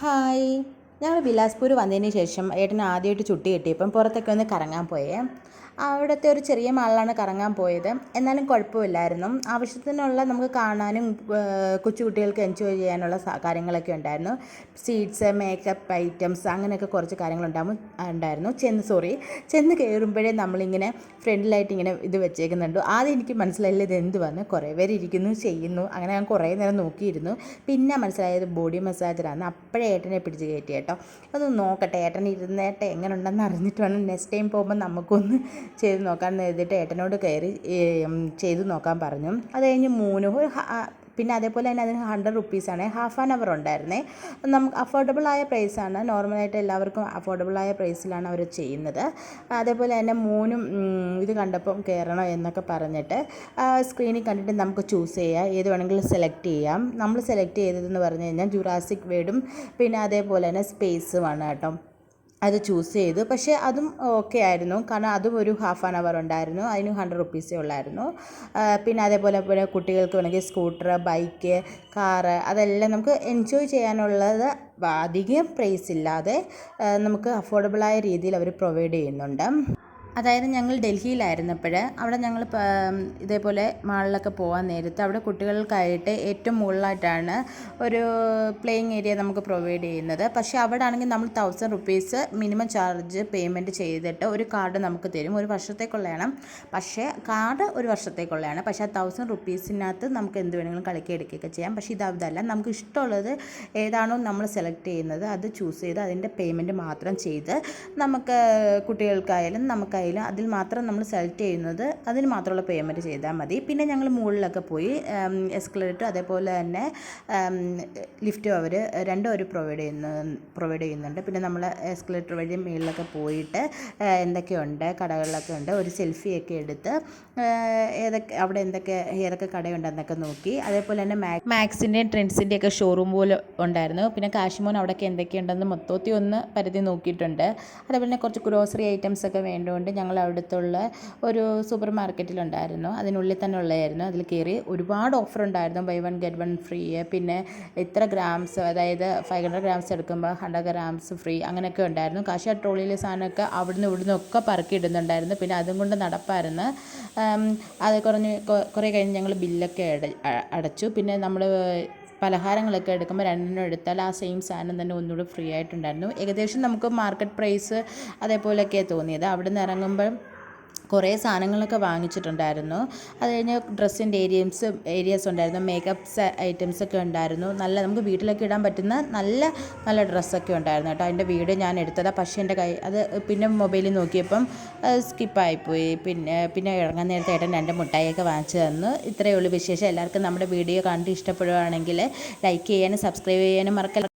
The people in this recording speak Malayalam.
ഹായ്. ഞങ്ങൾ ബിലാസ്പൂർ വന്നതിന് ശേഷം ഏട്ടന് ആദ്യമായിട്ട് ചുട്ടി കിട്ടിയപ്പം പുറത്തൊക്കെ ഒന്ന് കറങ്ങാൻ പോയേ. അവിടുത്തെ ഒരു ചെറിയ മാളിലാണ് കറങ്ങാൻ പോയത്. എന്നാലും കുഴപ്പമില്ലായിരുന്നു. ആവശ്യത്തിനുള്ള നമുക്ക് കാണാനും കൊച്ചുകുട്ടികൾക്ക് എൻജോയ് ചെയ്യാനുള്ള കാര്യങ്ങളൊക്കെ ഉണ്ടായിരുന്നു. സ്വീറ്റ്സ് മേക്കപ്പ് ഐറ്റംസ് അങ്ങനെയൊക്കെ കുറച്ച് കാര്യങ്ങളുണ്ടാകും ഉണ്ടായിരുന്നു. ചെന്ന് സോറി ചെന്ന് കയറുമ്പോഴേ നമ്മളിങ്ങനെ ഫ്രണ്ടിലായിട്ട് ഇങ്ങനെ ഇത് വെച്ചേക്കുന്നുണ്ട്. ആദ്യം എനിക്ക് മനസ്സിലായില്ല ഇത് എന്ത് വന്ന് കുറേ പേര് ഇരിക്കുന്നു ചെയ്യുന്നു. അങ്ങനെ ഞാൻ കുറേ നേരം നോക്കിയിരുന്നു. പിന്നെ മനസ്സിലായത് ബോഡി മസാജറാണ് അപ്പോഴേ ഏട്ടനെ പിടിച്ച് കയറ്റി കേട്ടോ. അതൊന്ന് നോക്കട്ടെ ഏട്ടൻ ഇരുന്നേട്ടെ എങ്ങനെ ഉണ്ടെന്ന് അറിഞ്ഞിട്ട് വേണം. നെക്സ്റ്റ് ടൈം പോകുമ്പോൾ നമുക്കൊന്ന് ചെയ്ത് നോക്കാൻ എഴുതിയിട്ട് ഏട്ടനോട് കയറി ചെയ്ത് നോക്കാൻ പറഞ്ഞു. അത് കഴിഞ്ഞ് മൂന്ന് പിന്നെ അതേപോലെ തന്നെ അതിന് ഹൺഡ്രഡ് റുപ്പീസാണ് ഹാഫ് ആൻ അവർ ഉണ്ടായിരുന്നേ. നമുക്ക് അഫോർഡബിൾ ആയ പ്രൈസാണ് നോർമലായിട്ട് എല്ലാവർക്കും അഫോർഡബിൾ ആയ പ്രൈസിലാണ് അവർ ചെയ്യുന്നത്. അതേപോലെ തന്നെ മൂന്നും ഇത് കണ്ടപ്പം കയറണം എന്നൊക്കെ പറഞ്ഞിട്ട് സ്ക്രീനിൽ കണ്ടിട്ട് നമുക്ക് ചൂസ് ചെയ്യാം. ഏത് വേണമെങ്കിലും സെലക്ട് ചെയ്യാം. നമ്മൾ സെലക്ട് ചെയ്തതെന്ന് പറഞ്ഞു കഴിഞ്ഞാൽ ജുറാസിക് വേടും പിന്നെ അതേപോലെ തന്നെ സ്പേസുമാണ് കേട്ടോ. അത് ചൂസ് ചെയ്തു. പക്ഷേ അതും ഓക്കെ ആയിരുന്നു. കാരണം അതും ഒരു ഹാഫ് ആൻ അവർ ഉണ്ടായിരുന്നു. അതിന് ഹൺഡ്രഡ് റുപ്പീസേ ഉള്ളായിരുന്നു. പിന്നെ അതേപോലെ പോലെ കുട്ടികൾക്ക് വേണമെങ്കിൽ സ്കൂട്ടർ ബൈക്ക് കാറ് അതെല്ലാം നമുക്ക് എൻജോയ് ചെയ്യാനുള്ളത് അധികം പ്രൈസ് ഇല്ലാതെ നമുക്ക് അഫോർഡബിളായ രീതിയിൽ അവർ പ്രൊവൈഡ് ചെയ്യുന്നുണ്ട്. അതായത് ഞങ്ങൾ ഡൽഹിയിലായിരുന്നപ്പോൾ അവിടെ ഞങ്ങൾ ഇതേപോലെ മാളിലൊക്കെ പോകാൻ നേരത്ത് അവിടെ കുട്ടികൾക്കായിട്ട് ഏറ്റവും മുകളിലായിട്ടാണ് ഒരു പ്ലേയിങ് ഏരിയ നമുക്ക് പ്രൊവൈഡ് ചെയ്യുന്നത്. പക്ഷേ അവിടെ ആണെങ്കിൽ നമ്മൾ thousand rupees minimum charge payment ചെയ്തിട്ട് ഒരു കാർഡ് നമുക്ക് തരും. ഒരു വർഷത്തേക്കുള്ളതാണ്. പക്ഷേ കാർഡ് ഒരു വർഷത്തേക്കുള്ളതാണ്. പക്ഷേ ആ തൗസൻഡ് റുപ്പീസിനകത്ത് നമുക്ക് എന്ത് വേണമെങ്കിലും കളിക്കുക എടുക്കുകയൊക്കെ ചെയ്യാം. പക്ഷേ ഇത് അതല്ല. നമുക്ക് ഇഷ്ടമുള്ളത് ഏതാണോ നമ്മൾ സെലക്ട് ചെയ്യുന്നത് അത് ചൂസ് ചെയ്ത് അതിന്റെ പേയ്മെന്റ് മാത്രം ചെയ്ത് നമുക്ക് കുട്ടികൾക്കായാലും നമുക്കായാലും അതിൽ മാത്രം നമ്മൾ സെലക്ട് ചെയ്യുന്നത് അതിന് മാത്രമുള്ള പേയ്മെന്റ് ചെയ്താൽ മതി. പിന്നെ ഞങ്ങൾ മുകളിലൊക്കെ പോയി എസ്കലേറ്റർ അതേപോലെ തന്നെ ലിഫ്റ്റും അവർ രണ്ടും അവർ പ്രൊവൈഡ് ചെയ്യുന്ന പ്രൊവൈഡ് ചെയ്യുന്നുണ്ട്. പിന്നെ നമ്മൾ എസ്കലേറ്റർ വഴി മുകളിലൊക്കെ പോയിട്ട് എന്തൊക്കെയുണ്ട് കടകളിലൊക്കെ ഉണ്ട് ഒരു സെൽഫിയൊക്കെ എടുത്ത് ഏതൊക്കെ അവിടെ എന്തൊക്കെ ഏതൊക്കെ കടയുണ്ടെന്നൊക്കെ നോക്കി. അതേപോലെ തന്നെ മാക് മാക്സിന്റെയും ട്രെൻഡ്സിന്റെയും ഒക്കെ ഷോറൂം പോലെ ഉണ്ടായിരുന്നു. പിന്നെ കാശിമോൻ അവിടെയൊക്കെ എന്തൊക്കെയുണ്ടെന്ന് മൊത്തത്തിൽ ഒന്ന് പരിധി നോക്കിയിട്ടുണ്ട്. അതേപോലെ തന്നെ കുറച്ച് ഗ്രോസറി ഐറ്റംസ് ഒക്കെ വേണ്ടതുകൊണ്ട് ഞങ്ങൾ അവിടുത്തുള്ള ഒരു സൂപ്പർ മാർക്കറ്റിലുണ്ടായിരുന്നു അതിനുള്ളിൽ തന്നെ ഉള്ളതായിരുന്നു. അതിൽ കയറി ഒരുപാട് ഓഫർ ഉണ്ടായിരുന്നു. Buy one get one free പിന്നെ ഇത്ര ഗ്രാംസ് അതായത് ഫൈവ് ഹൺഡ്രഡ് ഗ്രാംസ് എടുക്കുമ്പോൾ ഹൺഡ്രഡ് ഗ്രാംസ് ഫ്രീ അങ്ങനെയൊക്കെ ഉണ്ടായിരുന്നു. കാശ് ആ ട്രോളിയിലെ സാധനമൊക്കെ അവിടുന്ന് ഇവിടുന്ന് ഒക്കെ പറക്കി ഇടുന്നുണ്ടായിരുന്നു. പിന്നെ അതും കൊണ്ട് നടപ്പായിരുന്നു. അത് കുറഞ്ഞ് കുറേ കഴിഞ്ഞ് ഞങ്ങൾ ബില്ലൊക്കെ അട- അടച്ചു. പിന്നെ നമ്മൾ പലഹാരങ്ങളൊക്കെ എടുക്കുമ്പോൾ രണ്ടെണ്ണം എടുത്താൽ ആ സെയിം സാധനം തന്നെ ഒന്നുകൂടി ഫ്രീ ആയിട്ടുണ്ടായിരുന്നു. ഏകദേശം നമുക്ക് മാർക്കറ്റ് പ്രൈസ് അതേപോലെയൊക്കെയാണ് തോന്നിയത്. അവിടെ നിന്ന് ഇറങ്ങുമ്പോൾ കുറേ സാധനങ്ങളൊക്കെ വാങ്ങിച്ചിട്ടുണ്ടായിരുന്നു. അത് കഴിഞ്ഞ് ഡ്രസ്സിന്റെ ഏരിയംസ് ഏരിയാസ് ഉണ്ടായിരുന്നു. മേക്കപ്പ്സ് ഐറ്റംസ് ഒക്കെ ഉണ്ടായിരുന്നു. നല്ല നമുക്ക് വീട്ടിലൊക്കെ ഇടാൻ പറ്റുന്ന നല്ല നല്ല ഡ്രസ്സൊക്കെ ഉണ്ടായിരുന്നു കേട്ടോ. അതിന്റെ വീഡിയോ ഞാൻ എടുത്തതാണ് പക്ഷേ എന്റെ കൈ അത് പിന്നെ മൊബൈലിൽ നോക്കിയപ്പം സ്കിപ്പായിപ്പോയി. പിന്നെ പിന്നെ ഇറങ്ങാൻ നേരത്തെ ഏട്ടൻ രണ്ട് മുട്ടായിയൊക്കെ വാങ്ങിച്ചു തന്നു. ഇത്രയേ ഉള്ളൂ വിശേഷം. എല്ലാവർക്കും നമ്മുടെ വീഡിയോ കണ്ട് ഇഷ്ടപ്പെടുകയാണെങ്കിൽ ലൈക്ക് ചെയ്യാനും സബ്സ്ക്രൈബ് ചെയ്യാനും മറക്കല്ല.